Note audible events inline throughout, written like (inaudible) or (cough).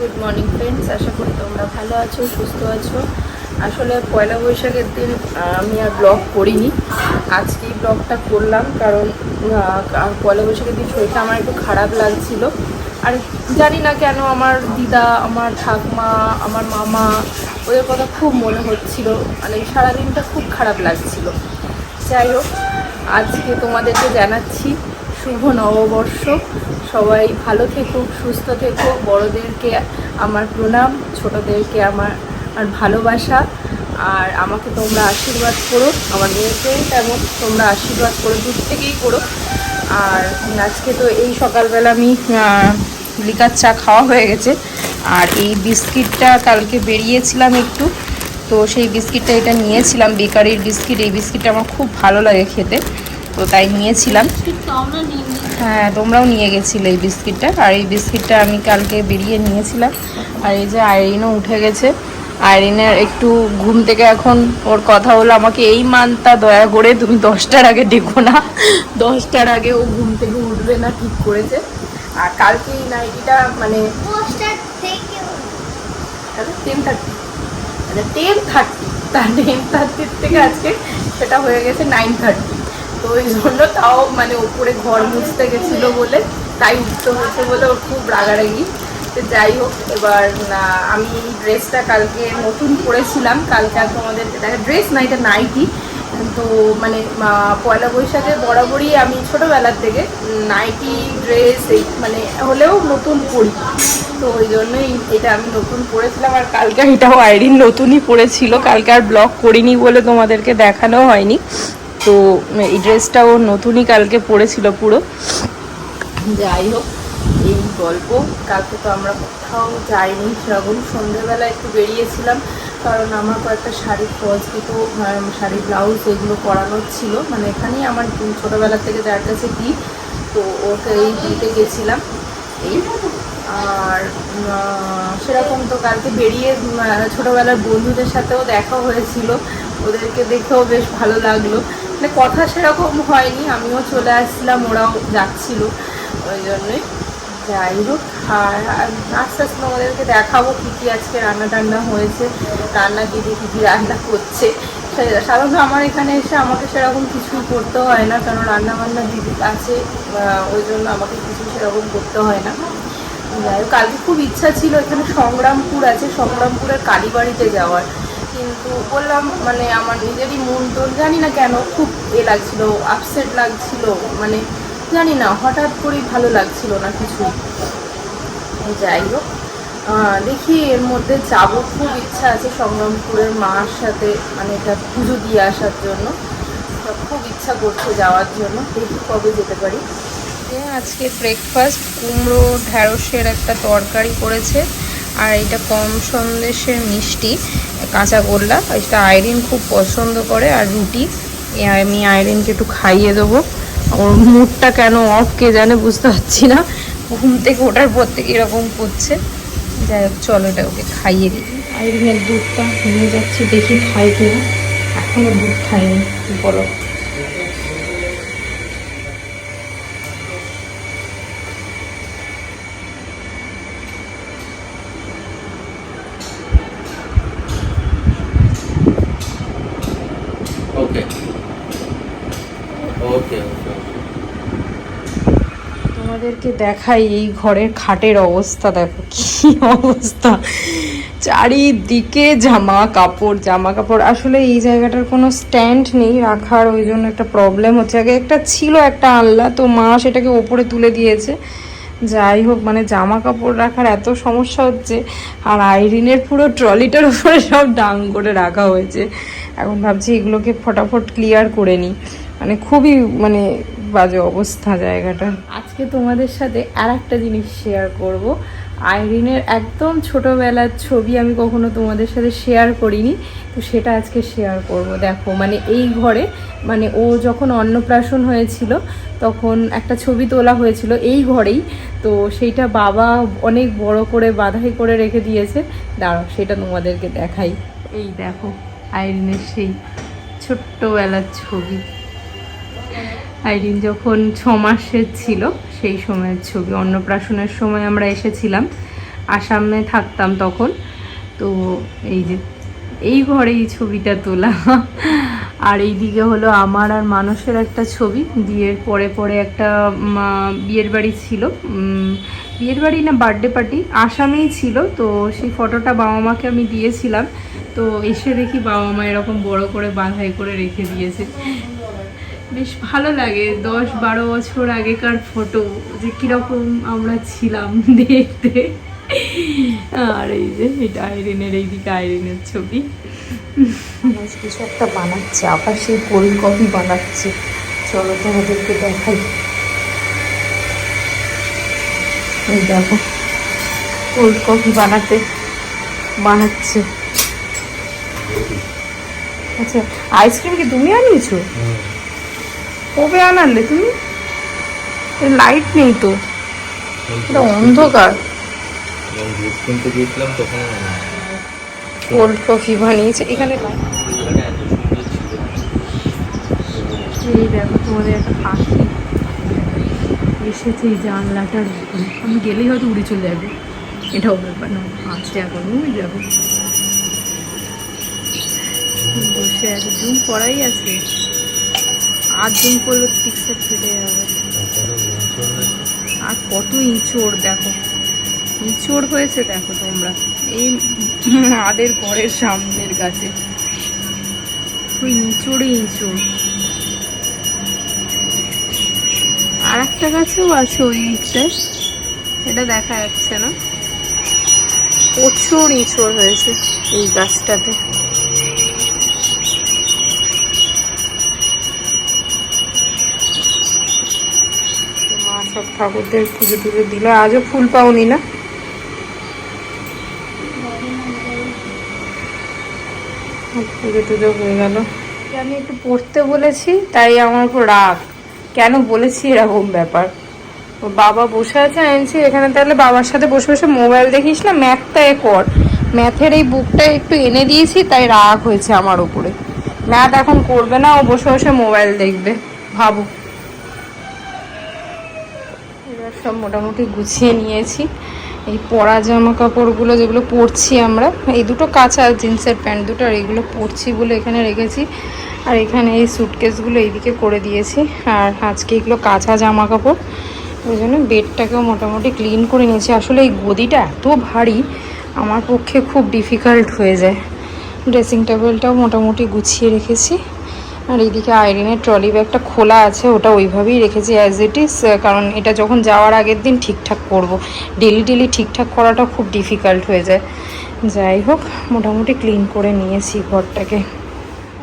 Good morning friends আশা করি তোমরা ভালো আছো, সুস্থ আছো। আসলে পয়লা বৈশাখের দিন আমি আর ব্লগ করিনি। আজকেই ব্লগটা করলাম কারণ পয়লা বৈশাখের দিন শরীরটা আমার একটু খারাপ লাগছিল। আর জানি না কেন আমার দিদা, আমার ঠাকমা, আমার মামা, ওদের কথা খুব মনে হচ্ছিল। মানে সারাদিনটা খুব খারাপ লাগছিল। যাই হোক, আজকে তোমাদেরকে জানাচ্ছি শুভ নববর্ষ। সবাই ভালো থেকো সুস্থ থেকো বড়োদেরকে আমার প্রণাম, ছোটদেরকে আমার, আর ভালোবাসা। আর আমাকে তোমরা আশীর্বাদ করো। আমার মেয়েকেও তেমন তোমরা আশীর্বাদ করো, দূর থেকেই করো। আর আজকে তো এই সকালবেলা আমি লিকার চা খাওয়া হয়ে গেছে। আর এই বিস্কিটটা কালকে বেরিয়েছিলাম একটু। তো সেই বিস্কিটটা এটা নিয়েছিলাম, বেকারির বিস্কিট। এই বিস্কিটটা আমার খুব ভালো লাগে খেতে। তো তাই নিয়েছিলাম। হ্যাঁ তোমরাও নিয়ে গেছিলে এই বিস্কিটটা। আর এই বিস্কিটটা আমি কালকে বেরিয়ে নিয়েছিলাম। আর এই যে আইরিনও উঠে গেছে। আইরিনের একটু ঘুম থেকে এখন ওর কথা হলো আমাকে এই মানটা দয়া করে তুমি দশটার আগে ডেকো না। দশটার আগে ও ঘুম থেকে উঠবে না ঠিক করেছে। আর কালকে এই নাইটিটা মানে টেন থার্টি মানে টেন থার্টি তার টেন থার্টির থেকে আজকে সেটা হয়ে গেছে নাইন থার্টি তো ওই জন্য তাও মানে ওপরে ঘর মুছতে গেছিল বলে তাই উঠতে হয়েছে বলে ওর খুব রাগারাগি। তো যাই হোক, এবার আমি ড্রেসটা কালকে নতুন পরেছিলাম, কালকে আর তোমাদের দেখা ড্রেস না, এটা নাইটি তো মানে পয়লা বৈশাখে বরাবরই আমি ছোটোবেলার থেকে নাইটি ড্রেস এই মানে হলেও নতুন পরি। তো ওই জন্যই এটা আমি নতুন পরেছিলাম আর কালকে এটাও আইরিন নতুনই পরেছিল। কালকে আর ব্লগ করিনি বলে তোমাদেরকে দেখানো হয়নি। তো এই ড্রেসটাও নতুনই কালকে পরেছিল পুরো। যাই হোক, এই গল্প। কালকে তো আমরা কোথাও যাইনি সেরকম সন্ধ্যেবেলা একটু বেরিয়েছিলাম, কারণ আমার কয়েকটা শাড়ির ফলস কিন্তু শাড়ি ব্লাউজ এগুলো করানোর ছিল। মানে এখানেই আমার ছোটোবেলা থেকে যার কাছে দিই তো ওকে এই দিতে গেছিলাম। এই, আর সেরকম তো কালকে বেরিয়ে ছোটোবেলার বন্ধুদের সাথেও দেখা হয়েছিল। ওদেরকে দেখেও বেশ ভালো লাগল। মানে কথা সেরকম হয়নি আমিও চলে আসছিলাম ওরাও যাচ্ছিল ওই জন্যই যাই হোক আর আস্তে আস্তে তোমাদেরকে দেখাবো কী কী আজকে রান্না টান্না হয়েছে রান্না দিদি কী কী রান্না করছে। সাধারণত আমার এখানে এসে আমাকে সেরকম কিছুই করতে হয় না কারণ রান্না বান্না দিদি আছে ওই জন্য আমাকে কিছু সেরকম করতে হয় না। যাই হোক, কালকে খুব ইচ্ছা ছিল এখানে সংগ্রামপুর আছে সংগ্রামপুরের কালীবাড়িতে যাওয়ার। কিন্তু বললাম মানে আমার নিজেরই মন তো জানি না কেন, খুব এ লাগছিল আপসেট লাগছিল মানে জানি না, হঠাৎ করেই ভালো লাগছিল না কিছু যাই হোক দেখি এর মধ্যে যাব, খুব ইচ্ছা আছে সংগ্রামপুরের মার সাথে মানে এটা পুজো দিয়ে আসার জন্য। খুব ইচ্ছা করছে যাওয়ার জন্য, দেখি কবে যেতে পারি। আজকে ব্রেকফাস্ট কুমড়ো, ঢ্যাঁড়সের একটা তরকারি করেছে। আর এটা কম সন্দেশের মিষ্টি, কাঁচা গোল্লা। এটা আইরিন খুব পছন্দ করে, আর রুটি। আমি আইরিনকে একটু খাইয়ে দেবো। ওর মুডটা কেন অফ কে জানে বুঝতে পারছি না। ঘুম থেকে ওঠার পর থেকে এরকম করছে। যাই হোক, চলো এটা ওকে খাইয়ে দিই। আইরিনের দুধটা নিয়ে যাচ্ছি, দেখি খাই কিনা। এখনও দুধ খাইনি বলো। তোমাদেরকে দেখাই এই ঘরের খাটের অবস্থা, দেখো কি অবস্থা। চারিদিকে জামা কাপড় জামা কাপড় আসলে এই জায়গাটার কোনো স্ট্যান্ড নেই রাখার, ওই জন্য একটা প্রবলেম হচ্ছে। আগে একটা ছিল একটা আনলা তো মা সেটাকে ওপরে তুলে দিয়েছে। যাই হোক মানে জামা কাপড় রাখার এত সমস্যা হচ্ছে, আর আইরিনের পুরো ট্রলিটার উপরে সব ডাং করে রাখা হয়েছে। এখন ভাবছি এগুলোকে ফটাফট ক্লিয়ার করে নিই। মানে খুবই মানে বাজে অবস্থা জায়গাটা। আজকে তোমাদের সাথে আর একটা জিনিস শেয়ার করব। আইরিনের একদম ছোটবেলার ছবি আমি কখনো তোমাদের সাথে শেয়ার করিনি, তো সেটা আজকে শেয়ার করব। দেখো মানে এই ঘরে মানে ও যখন অন্নপ্রাশন হয়েছিল, তখন একটা ছবি তোলা হয়েছিল এই ঘরেই, তো সেইটা বাবা অনেক বড় করে, বাধাই করে রেখে দিয়েছে। দাঁড়াও, সেটা তোমাদেরকে দেখাই। এই দেখো, আইরিনের সেই ছোট্টবেলার ছবি। আইরিন যখন ছ মাসের ছিল, সেই সময়ের ছবি, অন্নপ্রাশনের সময় আমরা এসেছিলাম, আসামে থাকতাম তখন। তো এই যে, এই ঘরে এই ছবিটা তোলা। আর এই দিকে হলো আমার আর মানুষের একটা ছবি। বিয়ের পরে পরে একটা বিয়ের বাড়ি ছিল। বিয়ের বাড়ি না, বার্থডে পার্টি আসামেই ছিল। তো সেই ফটোটা বাবা মাকে আমি দিয়েছিলাম। তো এসে দেখি বাবা মা এরকম বড় করে বাঁধাই করে রেখে দিয়েছে। বেশ ভালো লাগে দশ বারো বছর আগেকার ফটো যে কীরকম আমরা ছিলাম (laughs) দেখতে। আর এই যে এটা আইরিনের এইদিকে আইরিনের ছবি। কিছু একটা বানাচ্ছে আবার সেই কোল্ড কফি বানাচ্ছে। চলো তোমাদেরকে দেখাই। এই দেখো কোল্ড কফি বানাতে বানাচ্ছে। আচ্ছা আইসক্রিম কি তুমি আনিয়েছো? কবে আনালে তুমি? লাইট নেই তো। এটা অন্ধকার। কিনতে গিয়েছিলাম তখন কোল্ড কফি বানিয়েছে? এখানে এই দেখো তোমাদের একটা পাখি। এসেছে এই জানলাটার আমি গেলেই হয়তো উড়ে চলে যাবে। এটাও ব্যাপার না। আছে এখন ওই যাব। বসে আছে জুম করাই আছে। আর করলে পিকচার ফেটে যাবে। আর কত ইঁচড়, দেখো। ইঁচড় হয়েছে, দেখো তোমরা। এই আদের ঘরের সামনের গাছে। ওই ইঁচড়ে ইঁচড়। আর একটা গাছেও আছে ওই দিকটায় এটা দেখা যাচ্ছে না। প্রচুর ইঁচড় হয়েছে এই গাছটাতে মা সব ঠাকুরদের পুজো টুজো দিল। আজও ফুল পাওনি না। পুজো টুজো হয়ে গেল। আমি একটু পড়তে বলেছি, তাই আমার উপর রাগ। কেন বলেছি এরকম ব্যাপার? বাবা বসে আছে আনছি এখানে তাহলে বাবার সাথে বসে বসে মোবাইল দেখিস না ম্যাথটা এ কর। ম্যাথের এই বুকটা একটু এনে দিয়েছি, তাই রাগ হয়েছে আমার উপরে। ম্যাথ এখন করবে না, ও বসে বসে মোবাইল দেখবে ভাবো এবার সব মোটামুটি গুছিয়ে নিয়েছি। এই পরা জামা কাপড়গুলো যেগুলো পরছি আমরা, এই দুটো কাঁচা জিন্সের প্যান্ট দুটো আর এইগুলো পরছি বলে এখানে রেখেছি। আর এখানে এই সুটকেসগুলো এইদিকে করে দিয়েছি। আর আজকে এগুলো কাঁচা জামা কাপড় ওই জন্য বেডটাকেও মোটামুটি ক্লিন করে নিয়েছি। আসলে এই গদিটা এত ভারী, আমার পক্ষে খুব ডিফিকাল্ট হয়ে যায়। ড্রেসিং টেবিলটাও মোটামুটি গুছিয়ে রেখেছি। আর এইদিকে আইরিনের ট্রলি ব্যাগটা খোলা আছে, ওটা ওইভাবেই রেখেছি অ্যাজ ইট ইজ কারণ এটা যখন যাওয়ার আগের দিন ঠিকঠাক করব। ডেলি ডেলি ঠিকঠাক করাটা খুব ডিফিকাল্ট হয়ে যায়। যাই হোক, মোটামুটি ক্লিন করে নিয়েছি ঘরটাকে।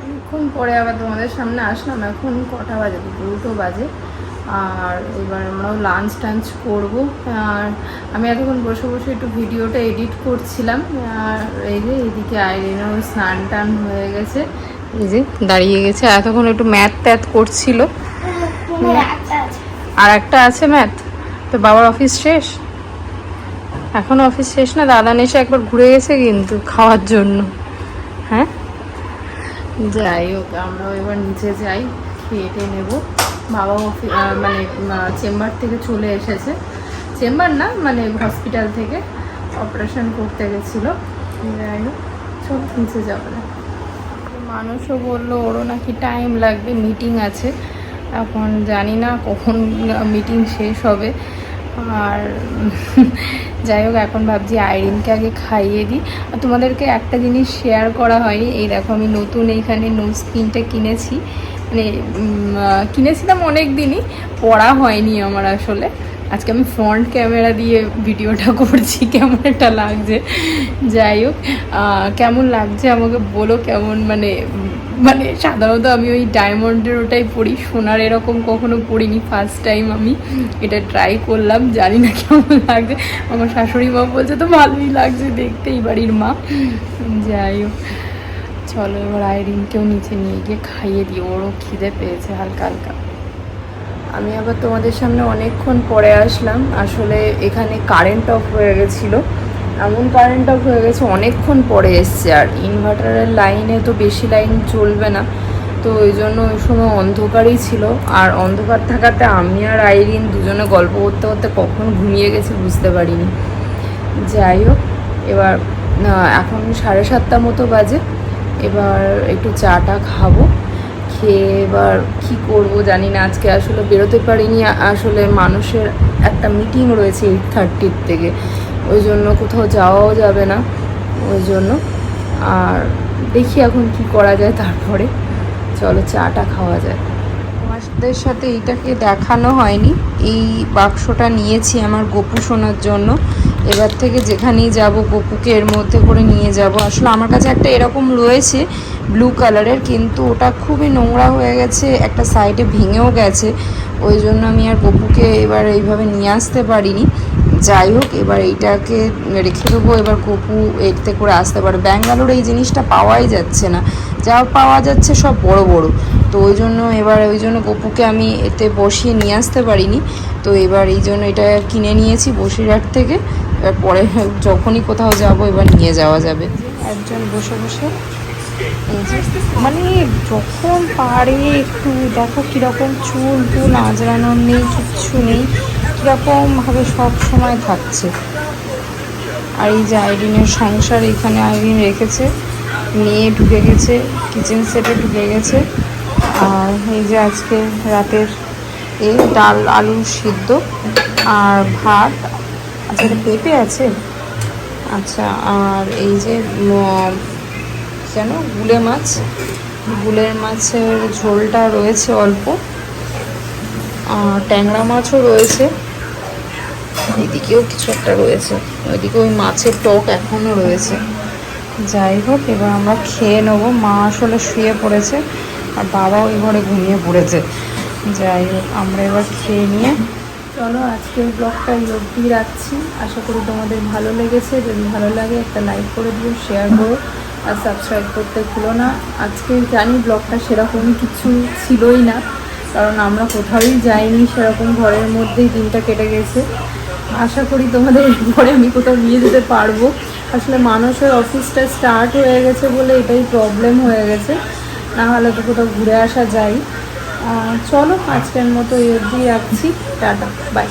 অনেকক্ষণ পরে আবার তোমাদের সামনে আসলাম, এখন কটা বাজে? দুটো বাজে। আর এবার আমরাও লাঞ্চ টাঞ্চ করব। আর আমি এতক্ষণ বসে বসে একটু ভিডিওটা এডিট করছিলাম। আর এই যে এদিকে আইরিনও স্নান টান হয়ে গেছে। এই যে দাঁড়িয়ে গেছে। এতক্ষণ একটু ম্যাথ ট্যাথ করছিল। আর একটা আছে ম্যাথ? তো বাবার অফিস শেষ? এখন অফিস শেষ না? দাদা এসে একবার ঘুরে গেছে কিন্তু খাওয়ার জন্য। হ্যাঁ? যাই হোক, আমরাও এবার নিচে যাই, খেয়ে টেয়ে নেব। বাবা মানে চেম্বার থেকে চলে এসেছে। চেম্বার না মানে হসপিটাল থেকে অপারেশন করতে গেছিল। যাই হোক, চল নিচে যাব না মানুষও বলল, ওরও নাকি টাইম লাগবে মিটিং আছে। এখন জানি না কখন মিটিং শেষ হবে। আর যাই হোক, এখন ভাবছি আইরিনকে আগে খাইয়ে দিই। আর তোমাদেরকে একটা জিনিস শেয়ার করা হয়নি। এই দেখো, আমি নতুন এইখানে নোজ স্কিনটা কিনেছি। মানে কিনেছিলাম অনেক দিনই, পড়া হয়নি আমার আসলে। আজকে আমি ফ্রন্ট ক্যামেরা দিয়ে ভিডিওটা করছি একটা লাগছে। যাই হোক কেমন লাগছে আমাকে বলো, কেমন মানে মানে সাধারণত আমি ওই ডায়মন্ডের ওটাই পড়ি, সোনার এরকম কখনো পড়িনি ফার্স্ট টাইম আমি। এটা ট্রাই করলাম, জানি না কেমন লাগছে। আমার শাশুড়ি মা বলছে, তো ভালোই লাগছে দেখতে এই বাড়ির মা। যাই হোক, চলো এবার আইরিনকেও নিচে নিয়ে গিয়ে খাইয়ে দিই। ওরও খিদে পেয়েছে হালকা হালকা। আমি আবার তোমাদের সামনে অনেকক্ষণ পরে আসলাম। আসলে এখানে কারেন্ট অফ হয়ে গেছিল। এমন কারেন্ট অফ হয়ে গেছে, অনেকক্ষণ পরে এসছে। আর ইনভার্টারের লাইনে তো বেশি লাইন চলবে না। তো ওই জন্য ওই সময় অন্ধকারই ছিল। আর অন্ধকার থাকাতে আমি আর আইরিন দুজনে গল্প করতে করতে কখন ঘুমিয়ে গেছে বুঝতে পারিনি। যাই হোক, এবার এখন সাড়ে সাতটা মতো বাজে। এবার একটু চাটা খাব। খেয়ে এবার কি করব জানি না। আজকে আসলে বেরোতে পারিনি। আসলে মানুষের একটা মিটিং রয়েছে এইট থার্টির থেকে। ওই জন্য কোথাও যাওয়াও যাবে না। ওই জন্য। আর দেখি এখন কি করা যায় তারপরে। চলো চাটা খাওয়া যায় তোমাদের সাথে এইটাকে দেখানো হয়নি। এই বাক্সটা নিয়েছি আমার গপু শোনার জন্য। এবার থেকে যেখানেই যাব গপুকে এর মধ্যে করে নিয়ে যাব। আসলে আমার কাছে একটা এরকম রয়েছে ব্লু কালারের কিন্তু ওটা খুবই নোংরা হয়ে গেছে, একটা সাইডে ভেঙেও গেছে। ওই জন্য আমি আর গপুকে এবার এইভাবে নিয়ে আসতে পারিনি। যাই হোক, এবার এইটাকে রেখে দেবো, এবার কপু এতে করে আসতে পারে ব্যাঙ্গালোরে এই জিনিসটা পাওয়াই যাচ্ছে না। যা পাওয়া যাচ্ছে সব বড় বড়। তো ওই জন্য এবার, ওই জন্য গপুকে আমি এতে বসিয়ে নিয়ে আসতে পারিনি। তো এবার এই জন্য এটা কিনে নিয়েছি বসিরহাট থেকে। এবার পরে যখনই কোথাও যাব, এবার নিয়ে যাওয়া যাবে। একজন বসে বসে এই মানে যখন পারে একটু দেখো কীরকম চুল টুল আজরানোর নেই, কিচ্ছু নেই, কীরকমভাবে সব সময় থাকছে। আর এই যে আইরিনের সংসার এখানে আইরিন রেখেছে, মেয়ে ঢুকে গেছে কিচেন সেটে ঢুকে গেছে। আর এই যে আজকে রাতের এ ডাল, আলু সিদ্ধ আর ভাত। আচ্ছা পেঁপে আছে? আচ্ছা আর এই যে কেন? গুলে মাছ। গুলের মাছের ঝোলটা রয়েছে অল্প। আর ট্যাংরা মাছও রয়েছে। এদিকেও কিছু একটা রয়েছে। ওইদিকে ওই মাছের টক এখনও রয়েছে। যাই হোক, এবার আমরা খেয়ে নেব। মা আসলে শুয়ে পড়েছে আর বাবাও ওই ঘরে ঘুমিয়ে পড়েছে। যাই হোক, আমরা এবার খেয়ে নিয়ে চলো আজকের ব্লগটা এই রাখছি। আশা করি তোমাদের ভালো লেগেছে। যদি ভালো লাগে একটা লাইক করে দিও শেয়ার করো। আর সাবস্ক্রাইব করতে ভুলো না। আজকে জানি ব্লগটা সেরকমই কিছু ছিলই না কারণ আমরা কোথাওই যাইনি সেরকম ঘরের মধ্যেই দিনটা কেটে গেছে। আশা করি তোমাদের পরে আমি কোথাও নিয়ে যেতে পারব। আসলে মানুষের অফিসটা স্টার্ট হয়ে গেছে বলে এটাই প্রবলেম হয়ে গেছে। না হলে তো কোথাও ঘুরে আসা আহ, চলো আজকের মতো এই অবধি রাখছি। Tata bye